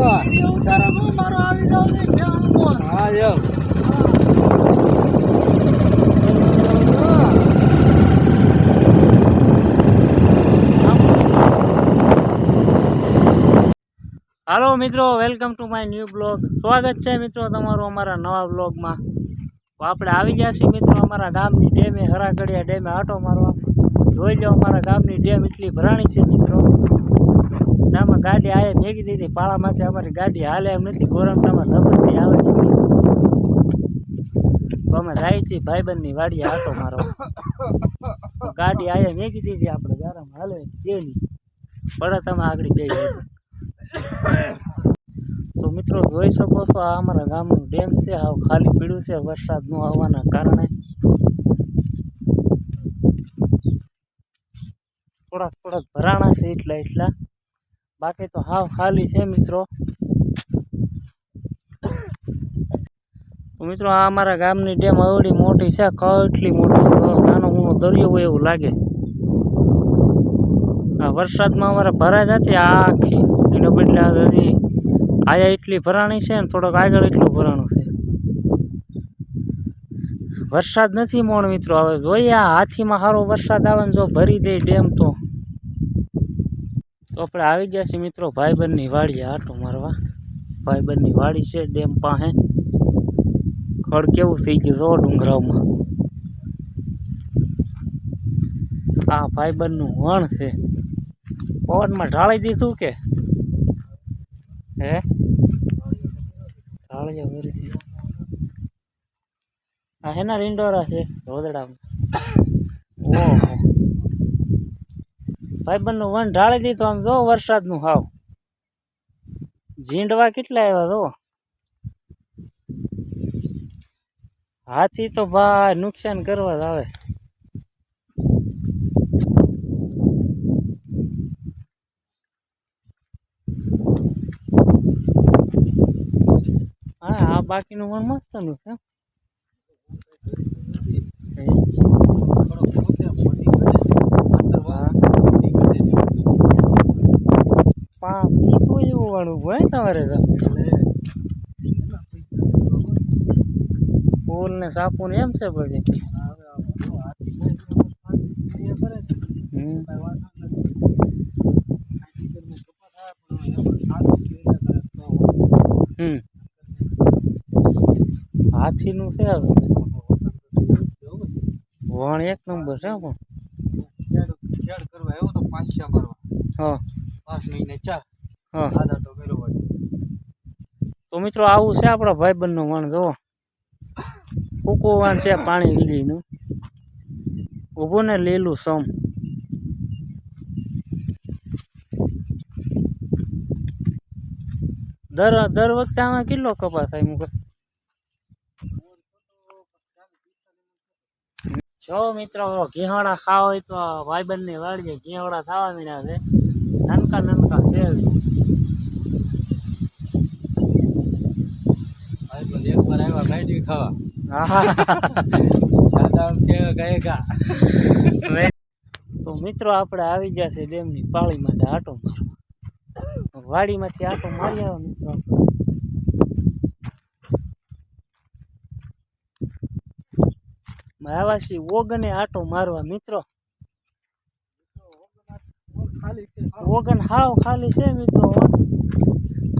મિત્રો ઉતારામાં મારો આવી જાવ ને હા જો હાલો મિત્રો welcome to my new blog સ્વાગત છે મિત્રો તમારું અમારા નવા બ્લોગમાં તો આપણે આવી ગયા છીએ મિત્રો અમારા ગામની ડેમે, હરાગડિયા ડેમે આટો મારવા. જોઈ લો અમારા ગામની ડેમ એટલી ભરાણી છે મિત્રો. ને આમાં ગાડી આયે ભેગી દીધી. પાળામાંથી અમારી ગાડી હાલે એમ નથી. ગોરમટામાં લપટતી આવે નીકળી અમે જાય છીએ ભાઈબંધની વાડીએ આટો મારો ગાડી આયે મેગી દીધી. આપણે ગારામાં હાલે જેલી પડે તમે આગળ બે તો મિત્રો જોઈ શકો છો, આ અમારા ગામનું ડેમ છે. હાવ ખાલી પીળું છે. વરસાદ ન આવવાના કારણે. થોડાક થોડાક ભરાણા છે, એટલા એટલા. બાકી તો હાવ ખાલી છે મિત્રો. મિત્રો આ અમારા ગામની ડેમ અવડી મોટી છે કેટલી મોટી છે નાનો મોનો દરિયો હોય એવું લાગે. આ વરસાદમાં અમારે ભરાઈ જતી આખી. એના બદલે આ બધી આયા એટલી ભરાણી છે ને થોડોક આગળ એટલું ભરાણું છે. વરસાદ નથી મોણ મિત્રો, હવે જોઈએ આ હાથીમાં સારો વરસાદ આવે ને જો ભરી દે ડેમ તો. તો આપણે આવી ગયા છીએ મિત્રો ભાઈબંધની વાડીએ, આટો મારવા. ભાઈબંધની વાડી છે, ડેમ પાસે. ખડ કેવું થઈ ગયું જો ડુંગરાવમાં આ ભાઈબંધનું વણ છે. પવનમાં ઢાળી દીધું કે? હે? ઢાળી ભરી દીધું આ હેના રીંડોરા છે રોદડામાં ઓહો. ભાઈબંધનું વન ઢાળી દીધું. આમ જો વરસાદનું હાવ. ઝીંડવા કેટલા આવ્યા જો. હાથી તો ભાઈ નુકસાન કરવા જ આવે. હા, આ બાકીનું વન મસ્તનું છે હે. હા પા એવું હોય તમારે ફૂલ ને સાપુ ને એમ છે પછી? હાથી હાથીનું છે વણ એક નંબર છે પણ. હા. પાંચ મહિને ચાર. હા. તો કર્યો હોય. તો મિત્રો આવું છે આપણા ભાઈબંધનું વણ જુઓ. ફૂકું વણ છે પાણી વીલીનું ઊભું ને લીલું સમ. દર દર વખતે આમાં કેટલો કપાસ થાય મુકે? જો મિત્રો ઘેવાડા ખાવા હોય તો ભાઈબંધની વાડીએ ઘેવાડા થવા મીડ્યા છે. નાનકા નાનકા છે પણ આવ્યા ભાઈજી ખાવા. તો મિત્રો આપણે આવી ગયા છે ડેમની પાળીમાંથી આટો મારવા. વાડીમાંથી આટો મારી આવ્યો મિત્રો. આવ્યા છીએ ઓગને આટો મારવા મિત્રો. ઓગન હાવ ખાલી છે મિત્રો.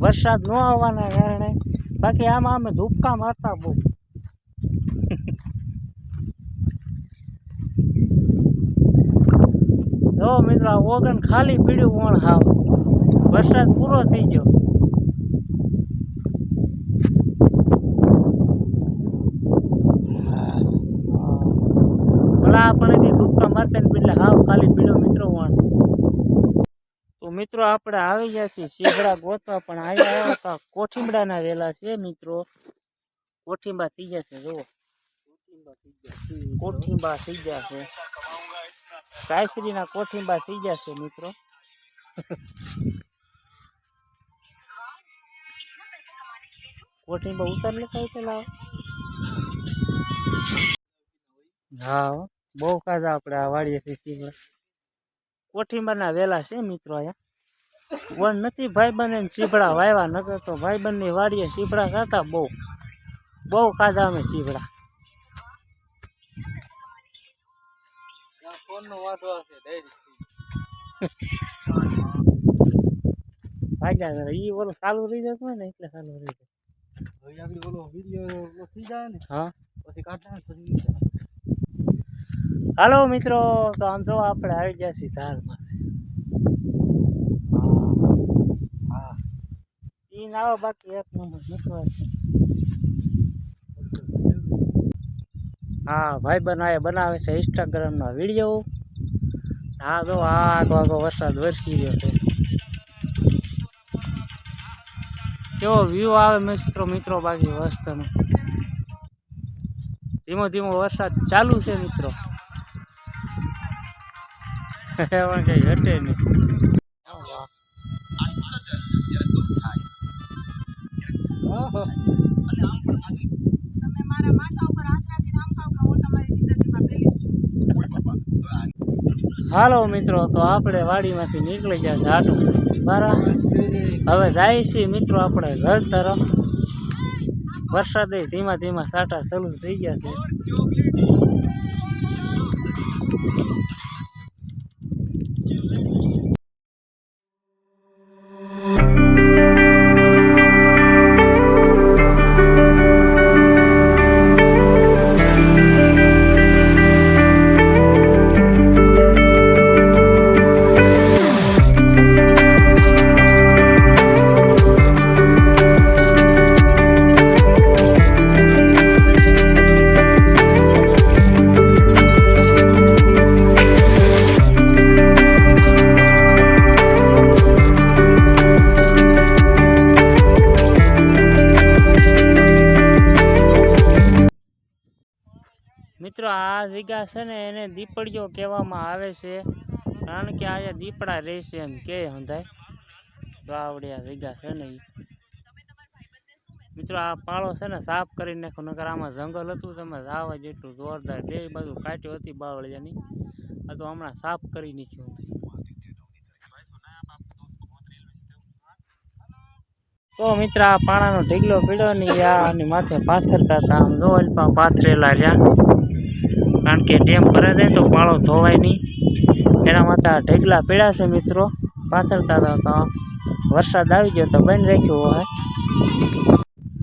વરસાદ ન આવવાના કારણે. બાકી આમાં અમે ધૂપકા મારતા બહુ. જો મિત્રો ઓગન ખાલી પીડ્યું વણ હાવ. વરસાદ પૂરો થઈ ગયો ભલા આપણેથી ધૂપકા મારતા ને એટલે હાવ ખાલી પીડ્યો મિત્રો વણ તો મિત્રો આપણે આવી ગયા છીએ શેગડા ગોતવા, પણ અહીંયા આવ્યા હતા કોઠીમડાના વેલા છે મિત્રો. કોઠીંબા થઈ ગયા છે, જુઓ. કોઠીંબા થઈ ગયા છે. સાયશ્રીના કોઠીંબા થઈ ગયા છે, મિત્રો. કોઠીંબા ઉતાર લેતા હોય પેલા હા હો. બહુ કાજા આપણે આ વાડીએ શીખી કોઠીંબાના વેલા છે મિત્રો અહીંયા. વન નથી ભાઈ એને ચીપડા વાવ્યા નકર તો ભાઈબંધની વાડીએ ચીપડા ખાતા બહુ. બહુ ખાધા અમે ચીપડા ફોનનો વાંધો હશે ભાગ્યા કરે. ઈ ઓલું ચાલુ રહી જતું હોય ને એટલે ચાલુ રહી જાય. ને હા. પછી નીચે. હાલો મિત્રો, તો આમ જો આપણે આવી ગયા છીએ ધારમાં. હા. ઈ નાવો બાકી એક નંબર મિત્રો છે. હા, ભાઈ બનાવે બનાવે છે ઇન્સ્ટાગ્રામના વીડિયો. હા તો આગ વાગો વરસાદ વરસી રહ્યો છે. કેવો વ્યૂ આવે મિત્રો મિત્રો બાકી વસ્તનો. ધીમો ધીમો વરસાદ ચાલુ છે, મિત્રો. તમારી કઈ હટે નહીં. હાલો મિત્રો તો આપણે વાડીમાંથી નીકળી ગયા છે બરાબર બરા હવે જાય છીએ મિત્રો આપણે ઘર તરફ. વરસાદે ધીમા ધીમા સાટા ચાલુ થઈ ગયા છે. જગ્યા છે ને એને દીપડીઓ કહેવામાં આવે છે. કારણ કે આજે દીપડા રહેશે એમ કે હંધાય. વાવડિયા જગ્યા છે ને મિત્રો, આ પાળો છે ને સાફ કરી નાખો, નકર આમાં જંગલ હતું તમે આવા જેટલું જોરદાર બે બાજુ કાટ્યું હતી બાવળિયાની. આ તો હમણાં સાફ કરી નાખ્યું તો મિત્ર, આ પાણાનો ઢીગલો પીળો ને આ માથે પાથરતા હતા આમ જો અલ્પા પાથરેલા રહ્યા. કારણ કે ડેમ ભરાઈ જાય તો પાળો ધોવાય નહીં. એના માટે ઢેગલા પીડા છે મિત્રો. પાથરતા હતા વરસાદ આવી ગયો તો બંધ રાખ્યો હોય.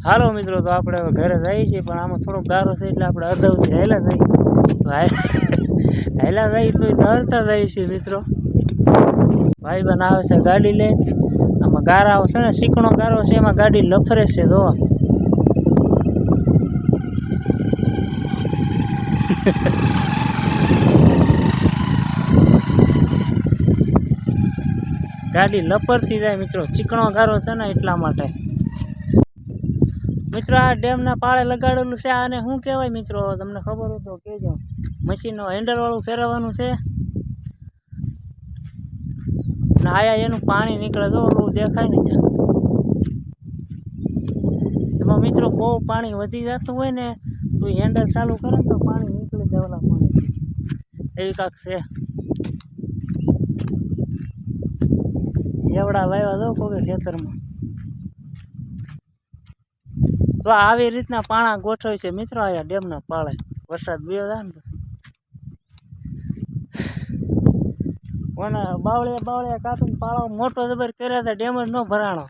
હાલો મિત્રો, તો આપણે હવે ઘરે જઈએ છીએ, પણ આમાં થોડોક ગારો છે એટલે આપણે અડધવથી હેલા જઈએ. હાલ- જઈએ તો ડરતા જઈએ છીએ મિત્રો. ભાઈ બન આવે છે ગાડી લે આમાં ગારા છે ને શીકણો ગારો છે, એમાં ગાડી લફરે છે, જોવા. ગાડી લપરતી જાય મિત્રો. ચીકણો ગારો છે ને એટલા માટે. મિત્રો, આ ડેમના પાળે લગાડેલું છે આને શું કહેવાય મિત્રો? તમને ખબર હોય તો કહેજો. મશીનનો હેન્ડલવાળું ફેરવવાનું છે. આયા એનું પાણી નીકળે તો ઓલું દેખાય ને એમાં મિત્રો બહુ પાણી વધી જતું હોય ને, તો હેન્ડલ ચાલુ કરે તો પાણી નીકળી. પાણી એવી કાંક છે. એવડા વાવ્યા દો કોઈ ખેતરમાં. તો આવી રીતના પાણા ગોઠવે છે મિત્રો, અહીંયા ડેમના પાળે. વરસાદ બીયો થાય ને મને બાવળિયા બાવળિયા કાપીને પાળો મોટો જબર કર્યા હતા ડેમ જ ન ભરાણો.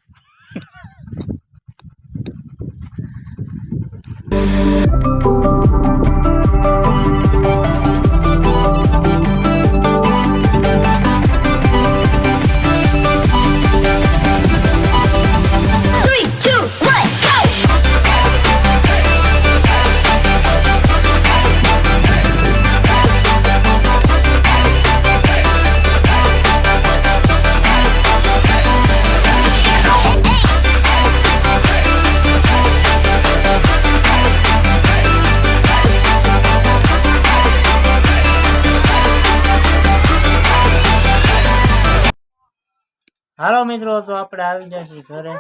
હાલો મિત્રો, તો આપણે આવી છીએ ઘરે.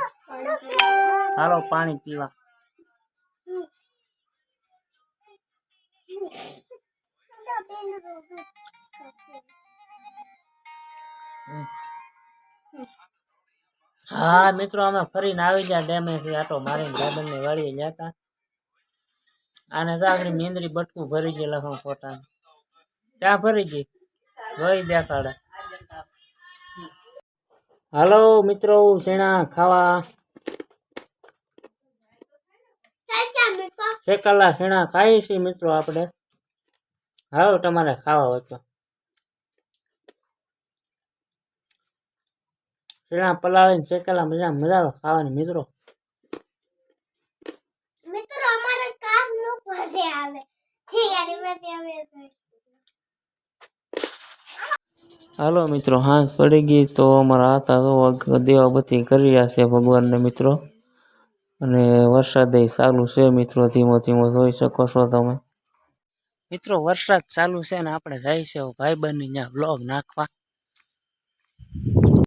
હાલો, પાણી પીવા. હા, મિત્રો, અમે ફરીને આવી ગયા ડેમેથી આટો મારીને ભાઈબંધની વાડીએ જતા આને તો મેંદરી બટકું ભરી ગઈ લખો ફોટા ત્યાં ભરી ગઈ? વહી દેખાડે હાલો મિત્રો શેણા ખાવા. શેકાલા શેણા ખાઈએ છીએ મિત્રો આપણે. હાલો તમારે ખાવા હોય તો. શેણા પલાળીને શેકેલા મજા મજા આવે ખાવાની મિત્રો. મિત્રો, અમારે કામનું આવે. આવે હાલો મિત્રો, હાંસ પડી ગઈ તો અમારા હાથા તો દેવાબત્તી કરી રહ્યા છે ભગવાનને મિત્રો. અને વરસાદ ચાલુ છે મિત્રો, ધીમો ધીમો જોઈ શકો છો તમે. મિત્રો, વરસાદ ચાલુ છે ને આપણે જાય છે ભાઈબંધની ત્યાં બ્લોગ નાખવા.